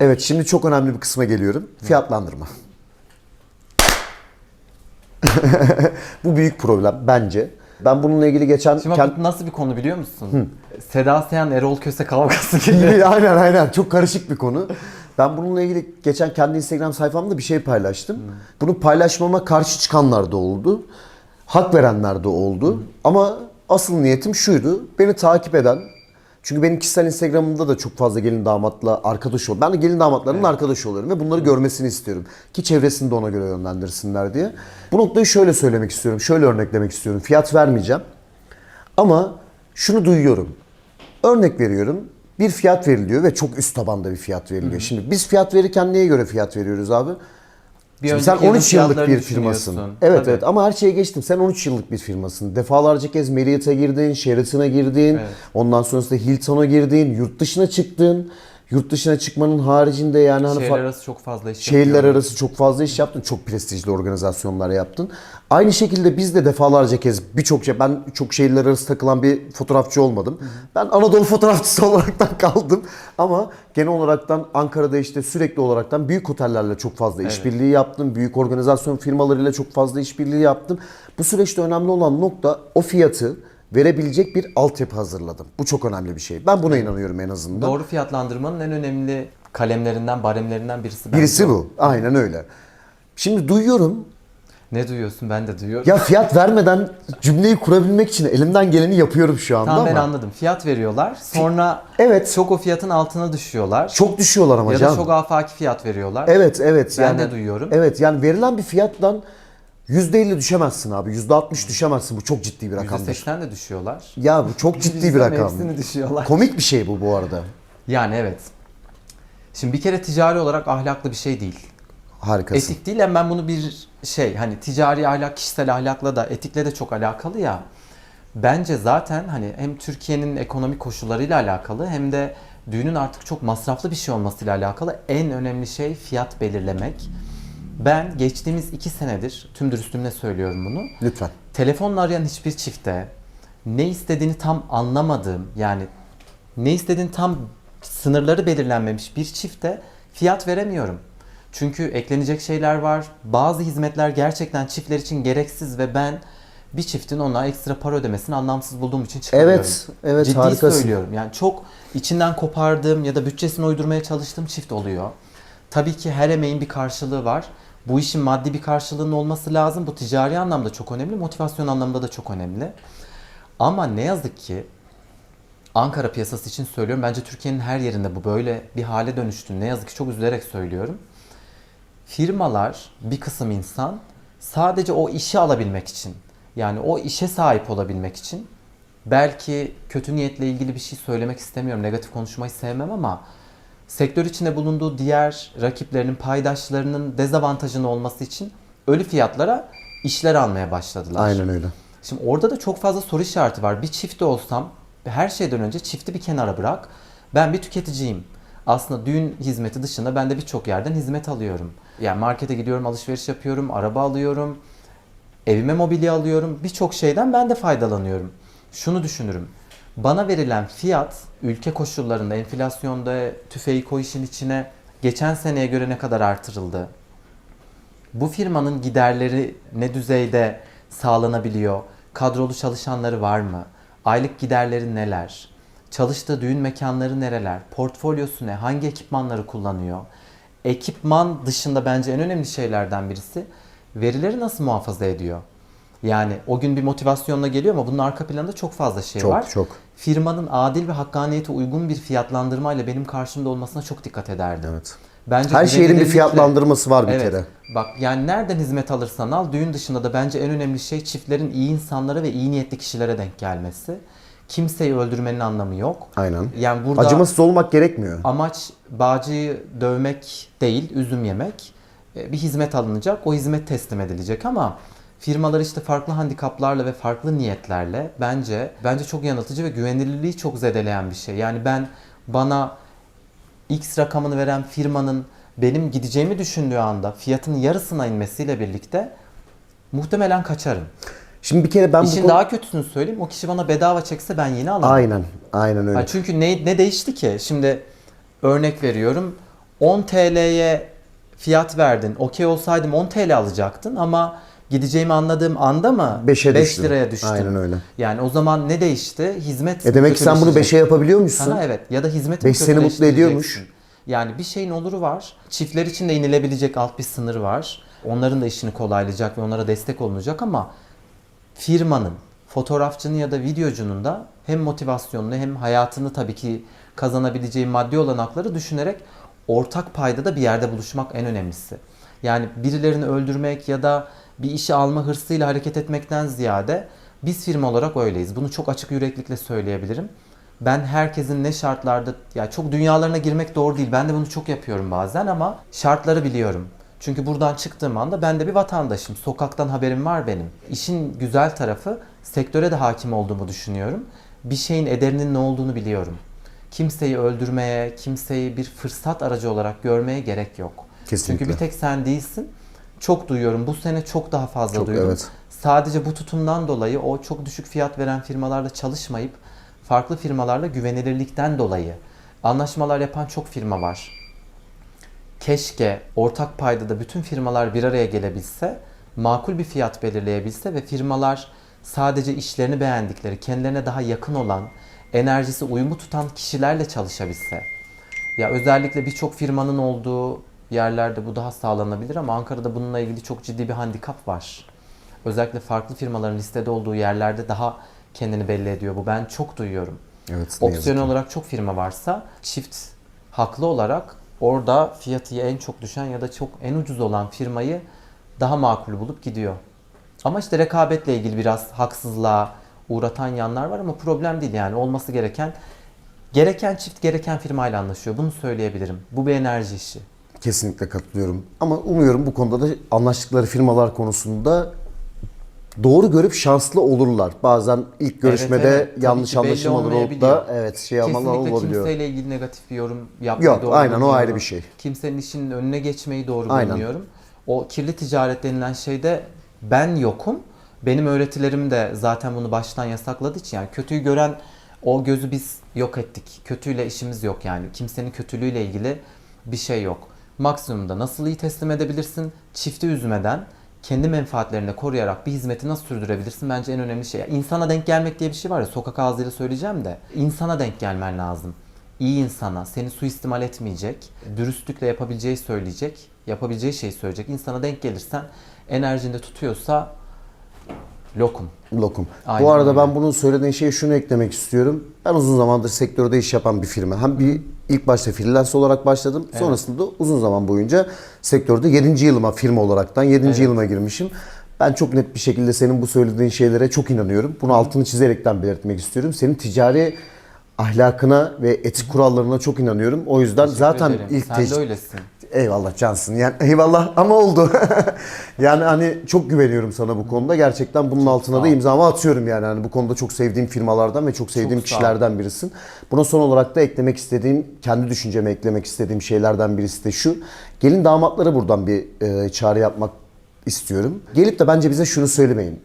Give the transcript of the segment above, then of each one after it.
Evet şimdi çok önemli bir kısma geliyorum. Fiyatlandırma. bu büyük problem bence. Ben bununla ilgili geçen... Şimdi bak bu nasıl bir konu biliyor musun? Seda Sayan Erol Köse kavgası gibi. aynen aynen çok karışık bir konu. Ben bununla ilgili geçen kendi Instagram sayfamda bir şey paylaştım. Bunu paylaşmama karşı çıkanlar da oldu. Hak verenler de oldu. Ama asıl niyetim şuydu. Beni takip eden çünkü benim kişisel Instagram'ımda da çok fazla gelin damatla arkadaş ol. Ben de gelin damatlarımın arkadaşı oluyorum ve bunları görmesini istiyorum. Ki çevresini de ona göre yönlendirsinler diye. Bu noktayı şöyle söylemek istiyorum. Şöyle örneklemek istiyorum. Fiyat vermeyeceğim. Ama şunu duyuyorum. Örnek veriyorum. Bir fiyat veriliyor ve çok üst tabanda bir fiyat veriliyor. Şimdi biz fiyat verirken neye göre fiyat veriyoruz abi? Bir Şimdi sen önceki yılın 13 yıllık bir firmasın. Evet Tabii. evet ama her şeye geçtim. Sen 13 yıllık bir firmasın. Defalarca kez Marriott'a girdin, Sheraton'a girdin. Evet. Ondan sonrasında Hilton'a girdin, yurt dışına çıktın. Yurt dışına çıkmanın haricinde yani hani Şehirler arası çok fazla iş Şehirler yapıyorum. arası çok fazla iş yaptın. Çok prestijli organizasyonlar yaptın. Aynı şekilde biz de defalarca kez birçok şey, ben çok şehirler arası takılan bir fotoğrafçı olmadım. Ben Anadolu fotoğrafçısı olaraktan kaldım. Ama genel olaraktan Ankara'da işte sürekli olaraktan büyük otellerle çok fazla işbirliği yaptım. Büyük organizasyon firmalarıyla çok fazla işbirliği yaptım. Bu süreçte önemli olan nokta o fiyatı verebilecek bir altyapı hazırladım. Bu çok önemli bir şey. Ben buna inanıyorum en azından. Doğru fiyatlandırmanın en önemli kalemlerinden, baremlerinden birisi Birisi bu. Aynen öyle. Şimdi duyuyorum Ne duyuyorsun? Ben de duyuyorum. Ya fiyat vermeden cümleyi kurabilmek için elimden geleni yapıyorum şu anda Tamam ben ama anladım. Fiyat veriyorlar. Sonra Evet. çok o fiyatın altına düşüyorlar. çok düşüyorlar ama ya da çok afaki fiyat veriyorlar. Evet evet. Ben yani, de duyuyorum. Evet yani verilen bir fiyattan %50 düşemezsin abi. %60 düşemezsin. Bu çok ciddi bir rakamdır. %80 de düşüyorlar. Ya bu çok ciddi bir Yüzden rakam. Hepsini düşüyorlar. Komik bir şey bu bu arada. Yani evet. Şimdi bir kere ticari olarak ahlaklı bir şey değil. Harikasın. Etik değil ama ben bunu bir şey hani ticari ahlak kişisel ahlakla da etikle de çok alakalı ya. Bence zaten hani hem Türkiye'nin ekonomik koşullarıyla alakalı hem de düğünün artık çok masraflı bir şey olmasıyla alakalı en önemli şey fiyat belirlemek. Ben geçtiğimiz iki senedir tüm dürüstlüğümle söylüyorum bunu. Lütfen. Telefonla arayan hiçbir çifte ne istediğini tam anlamadığım yani ne istediğini tam sınırları belirlenmemiş bir çifte fiyat veremiyorum. Çünkü eklenecek şeyler var. Bazı hizmetler gerçekten çiftler için gereksiz ve ben bir çiftin ona ekstra para ödemesini anlamsız bulduğum için çıkarıyorum. Evet, evet, Ciddi harikasın. söylüyorum. Yani çok içinden kopardığım ya da bütçesini uydurmaya çalıştığım çift oluyor. Tabii ki her emeğin bir karşılığı var. Bu işin maddi bir karşılığının olması lazım. Bu ticari anlamda çok önemli, motivasyon anlamda da çok önemli. Ama ne yazık ki Ankara piyasası için söylüyorum. Bence Türkiye'nin her yerinde bu böyle bir hale dönüştü. Ne yazık ki çok üzülerek söylüyorum. Firmalar, bir kısım insan sadece o işi alabilmek için, yani o işe sahip olabilmek için belki kötü niyetle ilgili bir şey söylemek istemiyorum. Negatif konuşmayı sevmem ama sektör içinde bulunduğu diğer rakiplerinin, paydaşlarının dezavantajını olması için ölü fiyatlara işler almaya başladılar. Aynen öyle. Şimdi orada da çok fazla soru işareti var. Bir çifti olsam her şeyden önce çifti bir kenara bırak. Ben bir tüketiciyim. Aslında düğün hizmeti dışında ben de birçok yerden hizmet alıyorum. Yani markete gidiyorum, alışveriş yapıyorum, araba alıyorum, evime mobilya alıyorum. Birçok şeyden ben de faydalanıyorum. Şunu düşünürüm. Bana verilen fiyat ülke koşullarında, enflasyonda tüfeği koy içine geçen seneye göre ne kadar artırıldı? Bu firmanın giderleri ne düzeyde sağlanabiliyor? Kadrolu çalışanları var mı? Aylık giderleri neler? Çalıştığı düğün mekanları nereler? Portfolyosu ne? Hangi ekipmanları kullanıyor? Ekipman dışında bence en önemli şeylerden birisi verileri nasıl muhafaza ediyor? Yani o gün bir motivasyonla geliyor ama bunun arka planında çok fazla şey Çok, var. çok. Firmanın adil ve hakkaniyete uygun bir fiyatlandırmayla benim karşımda olmasına çok dikkat ederdim. Evet. Bence Her şehrin bir fiyatlandırması var bir Evet. kere. Bak yani nereden hizmet alırsan al düğün dışında da bence en önemli şey çiftlerin iyi insanlara ve iyi niyetli kişilere denk gelmesi. Kimseyi öldürmenin anlamı yok. Aynen. Yani burada Acımasız olmak gerekmiyor. amaç bağcıyı dövmek değil, üzüm yemek. E, Bir hizmet alınacak, o hizmet teslim edilecek ama firmalar işte farklı handikaplarla ve farklı niyetlerle bence bence çok yanıltıcı ve güvenilirliği çok zedeleyen bir şey. Yani ben bana X rakamını veren firmanın benim gideceğimi düşündüğü anda fiyatın yarısına inmesiyle birlikte muhtemelen kaçarım. Şimdi bir kere ben bu İşin konu- daha kötüsünü söyleyeyim. O kişi bana bedava çekse ben yine alırım. Aynen. Aynen öyle. Ha, çünkü ne, ne değişti ki? Şimdi örnek veriyorum. 10 TL'ye fiyat verdin. Okey olsaydım 10 TL alacaktın ama gideceğimi anladığım anda mı Beşe 5 düştün. liraya düştün. Aynen öyle. Yani o zaman ne değişti? Hizmet E demek ki sen bunu kötüleşecek. 5'e yapabiliyor musun? Sana evet ya da hizmeti Beş seni mutlu ediyormuş. Yani bir şeyin oluru var. Çiftler için de inilebilecek alt bir sınır var. Onların da işini kolaylayacak ve onlara destek olunacak ama firmanın, fotoğrafçının ya da videocunun da hem motivasyonunu hem hayatını tabii ki kazanabileceği maddi olanakları düşünerek ortak payda da bir yerde buluşmak en önemlisi. Yani birilerini öldürmek ya da bir işi alma hırsıyla hareket etmekten ziyade biz firma olarak öyleyiz. Bunu çok açık yüreklikle söyleyebilirim. Ben herkesin ne şartlarda, ya çok dünyalarına girmek doğru değil. Ben de bunu çok yapıyorum bazen ama şartları biliyorum. Çünkü buradan çıktığım anda ben de bir vatandaşım. Sokaktan haberim var benim. İşin güzel tarafı sektöre de hakim olduğumu düşünüyorum. Bir şeyin ederinin ne olduğunu biliyorum. Kimseyi öldürmeye, kimseyi bir fırsat aracı olarak görmeye gerek yok. Kesinlikle. Çünkü bir tek sen değilsin. Çok duyuyorum. Bu sene çok daha fazla Çok, duydum. evet. Sadece bu tutumdan dolayı o çok düşük fiyat veren firmalarla çalışmayıp farklı firmalarla güvenilirlikten dolayı anlaşmalar yapan çok firma var. Keşke ortak payda da bütün firmalar bir araya gelebilse, makul bir fiyat belirleyebilse ve firmalar sadece işlerini beğendikleri, kendilerine daha yakın olan, enerjisi uyumu tutan kişilerle çalışabilse. Ya özellikle birçok firmanın olduğu yerlerde bu daha sağlanabilir ama Ankara'da bununla ilgili çok ciddi bir handikap var. Özellikle farklı firmaların listede olduğu yerlerde daha kendini belli ediyor bu. Ben çok duyuyorum. Evet. Opsiyon olarak çok firma varsa çift haklı olarak orada fiyatı en çok düşen ya da çok en ucuz olan firmayı daha makul bulup gidiyor. Ama işte rekabetle ilgili biraz haksızlığa uğratan yanlar var ama problem değil yani olması gereken gereken çift gereken firmayla anlaşıyor. Bunu söyleyebilirim. Bu bir enerji işi. Kesinlikle katılıyorum. Ama umuyorum bu konuda da anlaştıkları firmalar konusunda doğru görüp şanslı olurlar. Bazen ilk görüşmede evet. Tabii yanlış anlaşılmalar olup da evet şey almalar Kesinlikle olabiliyor. kimseyle ilgili negatif bir yorum yapmayı Yok, doğru aynen, o ayrı bir şey. Kimsenin işinin önüne geçmeyi doğru Aynen. bulmuyorum. O kirli ticaret denilen şeyde ben yokum. Benim öğretilerim de zaten bunu baştan yasakladığı için yani kötüyü gören o gözü biz yok ettik. Kötüyle işimiz yok yani. Kimsenin kötülüğüyle ilgili bir şey yok. Maksimumda nasıl iyi teslim edebilirsin? Çifti üzmeden, kendi menfaatlerini koruyarak bir hizmeti nasıl sürdürebilirsin? Bence en önemli şey. İnsana denk gelmek diye bir şey var ya sokak ağzıyla söyleyeceğim de. insana denk gelmen lazım. İyi insana, seni suistimal etmeyecek, dürüstlükle yapabileceği söyleyecek, yapabileceği şeyi söyleyecek. İnsana denk gelirsen, enerjinde tutuyorsa lokum. Lokum. Aynen Bu arada ben bunun söylediğin şeye şunu eklemek istiyorum. Ben uzun zamandır sektörde iş yapan bir firma. Hem bir ilk başta freelance olarak başladım. Sonrasında da uzun zaman boyunca sektörde 7. yılıma firma olaraktan 7. yılıma girmişim. Ben çok net bir şekilde senin bu söylediğin şeylere çok inanıyorum. Bunu altını çizerekten belirtmek istiyorum. Senin ticari ahlakına ve etik kurallarına çok inanıyorum. O yüzden zaten Ederim. ilk Sen de öylesin. Eyvallah cansın. Yani eyvallah ama oldu. yani hani çok güveniyorum sana bu konuda. Gerçekten bunun altına sağ da imzamı atıyorum yani. Hani bu konuda çok sevdiğim firmalardan ve çok sevdiğim Çok kişilerden birisin. Buna son olarak da eklemek istediğim, kendi düşünceme eklemek istediğim şeylerden birisi de şu. Gelin damatlara buradan bir e, çağrı yapmak istiyorum. Gelip de bence bize şunu söylemeyin.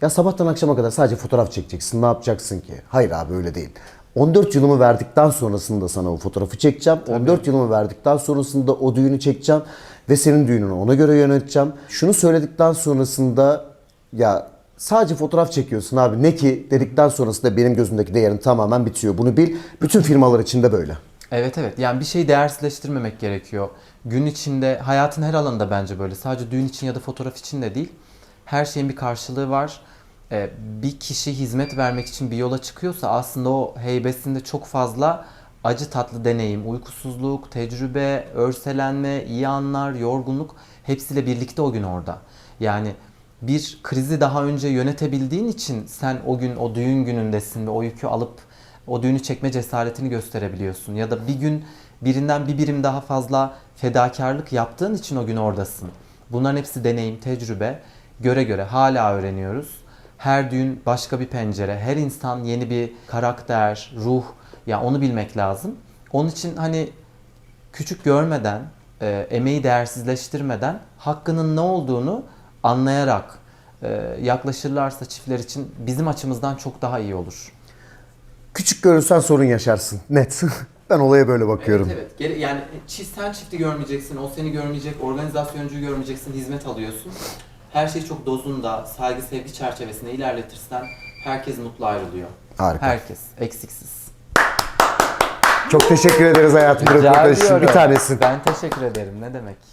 Ya sabahtan akşama kadar sadece fotoğraf çekeceksin. Ne yapacaksın ki? Hayır abi öyle değil. 14 yılımı verdikten sonrasında sana o fotoğrafı çekeceğim. 14 yılımı verdikten sonrasında o düğünü çekeceğim ve senin düğününü ona göre yöneteceğim. Şunu söyledikten sonrasında ya sadece fotoğraf çekiyorsun abi ne ki dedikten sonrasında benim gözümdeki değerin tamamen bitiyor. Bunu bil. Bütün firmalar için de böyle. Evet evet yani bir şeyi değersizleştirmemek gerekiyor. Gün içinde hayatın her alanında bence böyle. Sadece düğün için ya da fotoğraf için de değil. Her şeyin bir karşılığı var. Ee, bir kişi hizmet vermek için bir yola çıkıyorsa aslında o heybesinde çok fazla acı tatlı deneyim, uykusuzluk, tecrübe, örselenme, iyi anlar, yorgunluk hepsiyle birlikte o gün orada. Yani bir krizi daha önce yönetebildiğin için sen o gün o düğün günündesin ve o yükü alıp o düğünü çekme cesaretini gösterebiliyorsun. Ya da bir gün birinden bir birim daha fazla fedakarlık yaptığın için o gün oradasın. Bunların hepsi deneyim, tecrübe. Göre göre hala öğreniyoruz. Her düğün başka bir pencere, her insan yeni bir karakter, ruh. Ya onu bilmek lazım. Onun için hani küçük görmeden, e, emeği değersizleştirmeden hakkının ne olduğunu anlayarak e, yaklaşırlarsa çiftler için bizim açımızdan çok daha iyi olur. Küçük görürsen sorun yaşarsın. Net. Ben olaya böyle bakıyorum. Evet, evet. Yani sen çifti görmeyeceksin, o seni görmeyecek, organizasyoncuyu görmeyeceksin, hizmet alıyorsun. Her şey çok dozunda, saygı sevgi çerçevesinde ilerletirsen herkes mutlu ayrılıyor. Harika. Herkes, eksiksiz. Çok teşekkür ederiz hayatım Rica röportaj için. Bir ediyorum. tanesin. Ben teşekkür ederim. Ne demek?